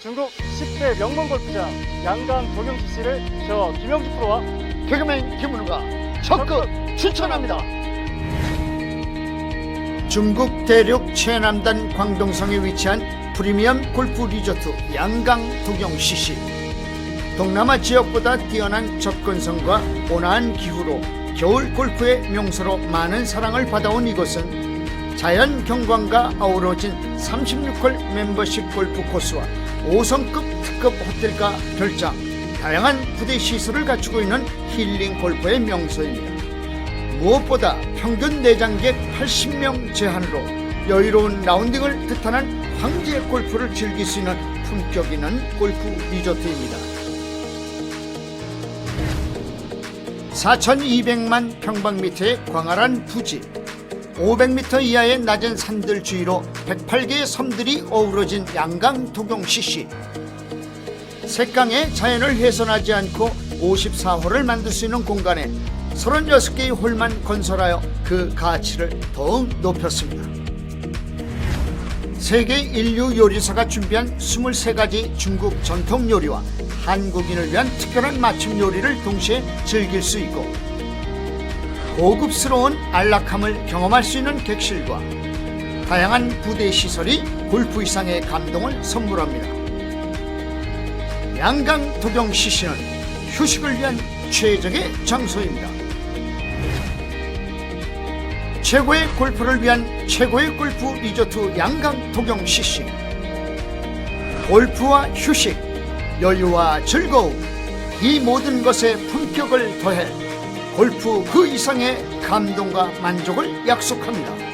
중국 10대 명문 골프장 양강 도경지씨를 저 김영주 프로와 개그맨 김은우가 적극 추천합니다. 중국 대륙 최남단 광동성에 위치한 프리미엄 골프 리조트 양강 도경시시. 동남아 지역보다 뛰어난 접근성과 온화한 기후로 겨울 골프의 명소로 많은 사랑을 받아온 이곳은 자연 경관과 어우러진 36홀 멤버십 골프 코스와 5성급 특급 호텔과 별장, 다양한 부대 시설을 갖추고 있는 힐링 골프의 명소입니다. 무엇보다 평균 내장객 80명 제한으로 여유로운 라운딩을 뜻하는 황제 골프를 즐길 수 있는 품격 있는 골프 리조트입니다. 4,200만 평방미터의 광활한 부지, 500m 이하의 낮은 산들 주위로 108개의 섬들이 어우러진 양강 도경시시. 색강의 자연을 훼손하지 않고 54홀을 만들 수 있는 공간에 36개의 홀만 건설하여 그 가치를 더욱 높였습니다. 세계 인류 요리사가 준비한 23가지 중국 전통 요리와 한국인을 위한 특별한 맞춤 요리를 동시에 즐길 수 있고 고급스러운 안락함을 경험할 수 있는 객실과 다양한 부대 시설이 골프 이상의 감동을 선물합니다. 양강 도경 시시는 휴식을 위한 최적의 장소입니다. 최고의 골프를 위한 최고의 골프 리조트 양강 도경 시시. 골프와 휴식, 여유와 즐거움, 이 모든 것에 품격을 더해 골프 그 이상의 감동과 만족을 약속합니다.